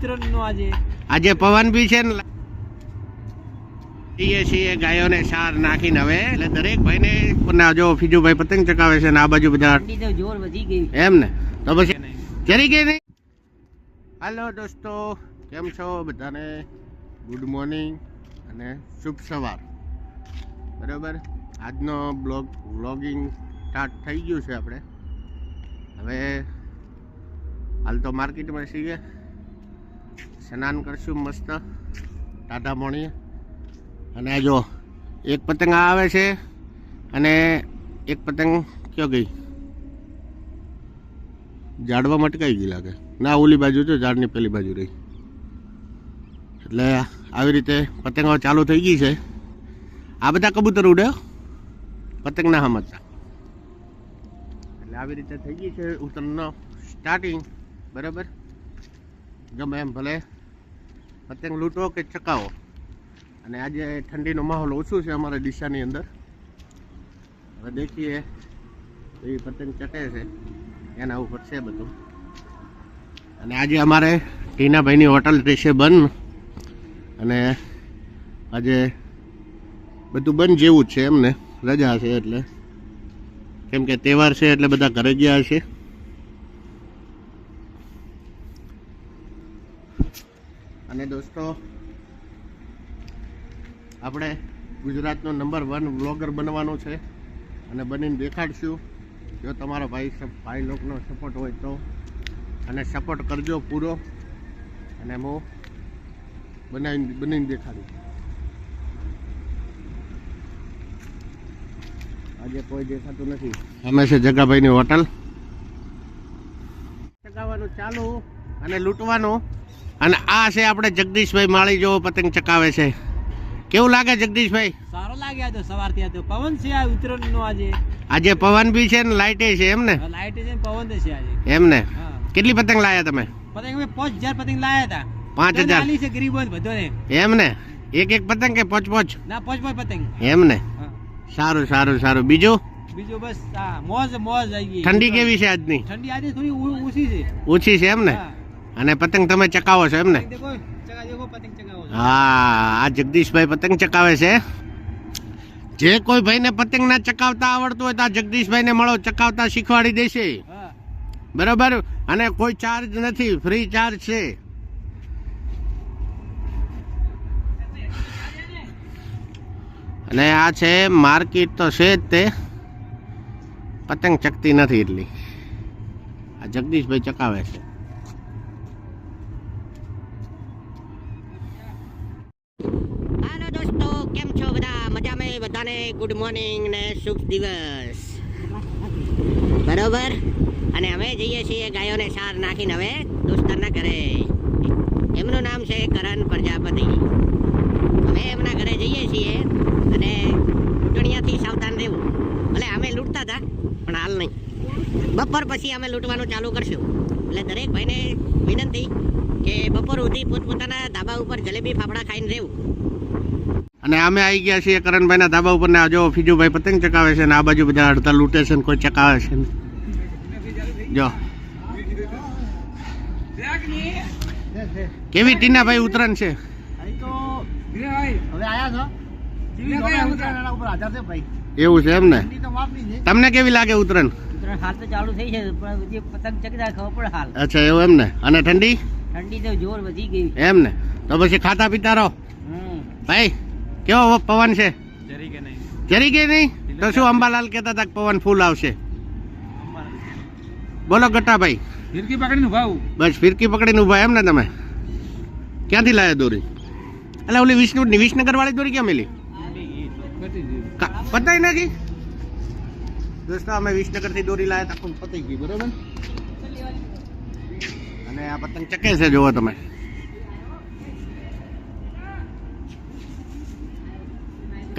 ઉત્તરાયણ આજે. આજે પવન બી છે ને. છીએ છીએ ગાયોને સાર નાખીને હવે. એટલે દરેક ભાઈને ના જો ફીજુભાઈ પતંગ ચકાવે છે ને આ બાજુ બધા જોર વધી ગઈ. એમ ને? તો પછી ચરી ગઈ નહીં હાલો દોસ્તો કેમ છો બધાને? ગુડ મોર્નિંગ અને શુભ સવાર. બરાબર? આજનો બ્લોગ વ્લોગિંગ સ્ટાર્ટ થઈ ગયું છે આપણે. હવે હાલ તો માર્કેટમાં છીએ. સ્નાન કરશું મસ્ત. ટાટા મોણીએ. અને જો, એક પતંગ આવે છે અને એક પતંગ કયો ગઈ? ઝાડવા મટકાઈ ગઈ લાગે? ના, ઓલી બાજુ જો, ઝાડની પેલી બાજુ રહી. એટલે આવી રીતે પતંગો ચાલુ થઈ ગઈ છે. આ બધા કબૂતર ઉડે પતંગ ના સમજતા એટલે આવી રીતે થઈ ગઈ છે ઉત્તરનો સ્ટાર્ટિંગ બરાબર? ગમે એમ ભલે. પતંગ લૂંટો કે ચકાવો અને આજે ઠંડીનો માહોલ ઓછું છે અમારા દિશાની અંદર. હવે દેખીએ એ પતંગ ચટે છે. એના ઉપર છે બધું. અને આજે અમારે ટીનાભાઈની હોટલ રહેશે બંધ. અને આજે બધું બંધ જેવું જ છે એમને. રજા છે એટલે. કેમ કે તહેવાર છે એટલે બધા ઘરે ગયા છે અને દોસ્તો, આપણે ગુજરાતનો નંબર વન વ્લોગર બનવાનો છે અને બનીને દેખાડશું. જો તમારો ભાઈ ભાઈ લોકોનો સપોર્ટ હોય તો. અને સપોર્ટ કરજો પૂરો. અને હું બનાવી બનીને દેખાડીશ આજે કોઈ દેખાતું નથી. અમે જગાભાઈની હોટલ. ચગાવવાનું ચાલુ. અને લૂંટવાનું અને આ છે આપણે જગદીશભાઈ માળી જેવો પતંગ ચકાવે છે કેવું લાગે જગદીશભાઈ સારો લાગે આ તો સવારથી આ તો પવન છે આ ઉત્તરાયણ આજે આજે પવન બી છે ને લાઇટે છે એમ ને લાઈટે છે ને પવન છે આજે એમ ને કેટલી પતંગ લાયા તમે પતંગ અમે પાંચ હજાર પતંગ લાયા હતા પાંચ બધાને હજાર આલી છે ગરીબો બધોને એમ ને એક એક પતંગ કે પાંચ પાંચ ના પાંચ પાંચ પતંગ એમ ને સારું સારું સારું બીજું બીજું બસ આ મોજ મોજ આવી ગઈ ઠંડી કેવી છે આજની ઠંડી આજે થોડી ઓછી છે ઓછી છે એમ ને. અને પતંગ તમે ચકાવો છો એમ ને દેખો ચગા દેખો પતંગ ચગાવો છો. હા આ જગદીશભાઈ પતંગ ચકાવે છે. જે કોઈ ભાઈને પતંગ ના ચકાવતા આવડતું હોય તો આ જગદીશભાઈને મળો ચકાવતા શીખવાડી દેશે. બરોબર? અને કોઈ ચાર્જ નથી ફ્રી ચાર્જ છે. અને આ છે માર્કેટ તો છે જ તે. પતંગ ચકતી નથી એટલી. આ જગદીશભાઈ ચકાવે છે હાલો દોસ્તો કેમ છો બધા મજામાં બધાને ગુડ મોર્નિંગ ને શુભ દિવસ બરોબર? અને અમે જઈએ છીએ ગાયોને સાર નાખીને હવે દોસ્તારના ઘરે. એમનું નામ છે કરણ પ્રજાપતિ. અમે એમના ઘરે જઈએ છીએ અને લૂંટણીયાથી સાવધાન રહેવું. ભલે અમે લૂંટતા હતા, પણ હાલ નહીં. બપોર પછી અમે લૂંટવાનું ચાલુ કરશું. એટલે દરેક ભાઈને વિનંતી કે બપોર સુધી પોતપોતાના ધાબા ઉપર જલેબી ફાફડા ખાઈને રહેવું. અને અમે આવી ગયા છીએ કરણભાઈના ધાબા ઉપર ને જો ફીજુભાઈ પતંગ ચકાવે છે ને આ બાજુ બધા અડધા લૂંટે છે ને કોઈ ચકાવે છે ને. જો. કેવી ટીનાભાઈ ઉતરણ છે? ઉત્તરાયણ એવું છે એમ ને? તમને કેવી લાગે ઉતરણ? ઉત્તરાયણ હાલ તો ચાલુ થઈ છે પણ જે પતંગ પડે હાલ અચ્છા એવું એમ ને? અને ઠંડી? ઠંડી તો જોર વધી ગઈ. એમ ને? તો પછી ખાતા પીતા રહો ભાઈ કેવો પવન છે? જરી કે નહીં? ગઈ નહીં? તો શું અંબાલાલ કહેતા હતા પવન ફૂલ આવશે? બોલો ગટાભાઈ. ફિરકી પકડીને ઊભા બસ ફિરકી પકડીને ઊભા એમ ને તમે? ક્યાંથી લાયા દોરી? એટલે ઓલી વિષ્ણુ વિસનગર વાળી દોરી ક્યાં મેલી? પતાઈ નાખી? દોસ્તો અમે વિસનગરથી દોરી લાયા તા પણ પતાઈ ગઈ બરોબર? અને આ પતંગ ચકે છે જોવો તમે.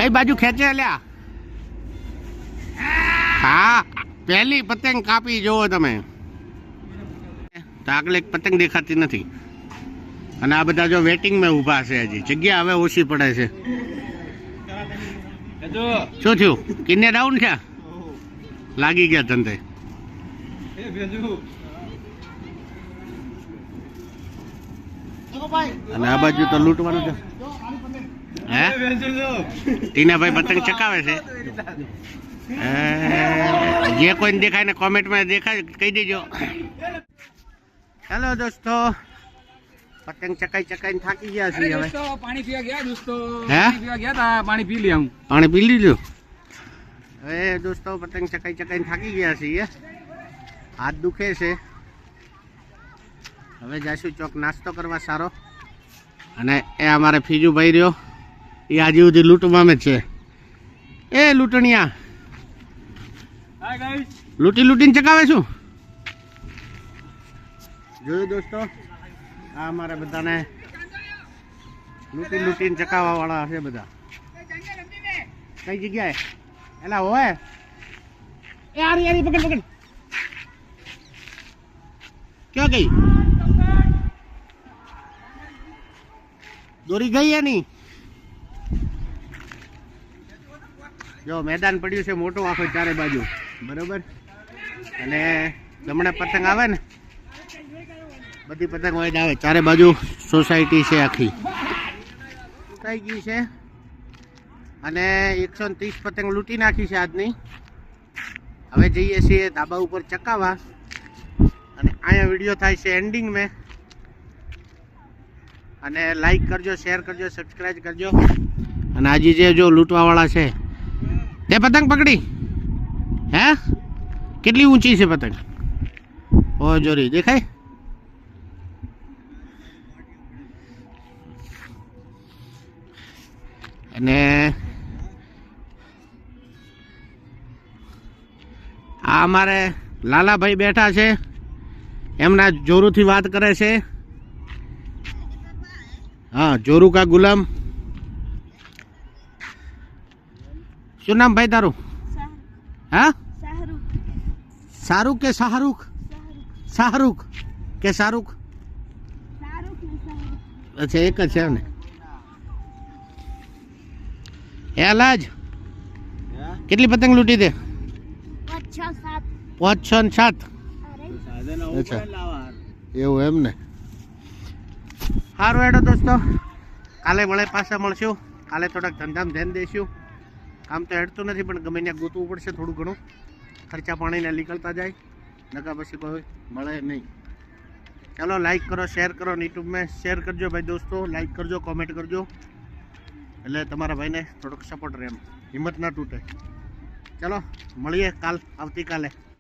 કઈ બાજુ ખેંચે લ્યા? હા, પહેલી પતંગ કાપી જોવો તમે. આગળ એક પતંગ દેખાતી નથી. અને આ બધા જો વેટિંગમાં ઊભા છે હજી. જગ્યા હવે ઓછી પડે છે. શું થયું? કિન્ને ડાઉન થયા? લાગી ગયા ધંધે. અને આ બાજુ તો લૂંટવાનું છે. હે? ટીનાભાઈ પતંગ ચકાવે છે. જે કોઈને દેખાય ને કોમેન્ટમાં દેખાય કહી દેજો. હેલો દોસ્તો. પતંગ ચકાઈ ચકાઈ થાકી ગયા છીએ હવે. પાણી પીવા ગયા દોસ્તો. હે? પીવા ગયા તા પાણી પી લે હું. પાણી પી લીધું? હવે દોસ્તો પતંગ ચકાઈ ચકાઈ થાકી ગયા છીએ. હાથ દુખે છે. હવે જઈશું ચોક નાસ્તો કરવા સારો. અને એ અમારે ફીજુ ભાઈ રહ્યો. એ આજે સુધી લૂંટમાં જ છે. એ લૂંટણિયા. લૂંટી લૂંટીને ચકાવે છું જોયું દોસ્તો? આ અમારે બધાને લૂંટી લૂંટીને ચકાવવા વાળા છે બધા. કઈ જગ્યાએ? એલા હોય? એ આરી આરી પકડ પકડ. ક્યાં ગઈ? દોરી ગઈ એની? જો મેદાન પડ્યું છે મોટું આખો ચારે બાજુ. બરોબર? અને જમણે પતંગ આવે ને? બધી પતંગ હોય જ આવે. ચારે બાજુ સોસાયટી છે આખી. થઈ ગઈ છે? અને એકસો ત્રીસ પતંગ લૂંટી નાખી છે આજની. હવે જઈએ છીએ ધાબા ઉપર ચકાવા. અને અહીંયા વીડિયો થાય છે એન્ડિંગ મેં. અને લાઈક કરજો શેર કરજો સબસ્ક્રાઈબ કરજો. અને આજે જે જો લૂંટવાવાળા છે તે પતંગ પકડી. હે? કેટલી ઊંચી છે પતંગ? ઓ, જોરી, દેખાય? અને આ અમારે લાલાભાઈ બેઠા છે. એમના જોરુથી વાત કરે છે. હા જોરુ કા ગુલામ. શું નામ ભાઈ તારું? હા? શાહરુખ. કે શાહરુખ? શાહરુખ. કે શાહરુખ? અચ્છા એક જ છે ને એ અલાજ? કેટલી પતંગ લૂંટી દે પાંચ છ સાત. પાંચ છ ને સાત. અચ્છા. એવું એમ ને. સારું એડો દોસ્તો. કાલે મળે પાછા મળશું. કાલે થોડાક ધંધામાં ધ્યાન દઈશું કામ તો હેડતું નથી, પણ ગમે ત્યાં ગોતવું પડશે થોડું ઘણું. ખર્ચા પાણીના નીકળતા જાય, નકા પછી કોઈ મળે નહીં. ચાલો લાઈક કરો શેર કરો યુટ્યુબમાં શેર કરજો ભાઈ દોસ્તો. લાઈક કરજો કોમેન્ટ કરજો. એટલે તમારા ભાઈને થોડોક સપોર્ટ રહે એમ. હિંમત ના તૂટે. ચાલો, મળીએ કાલ, આવતીકાલે.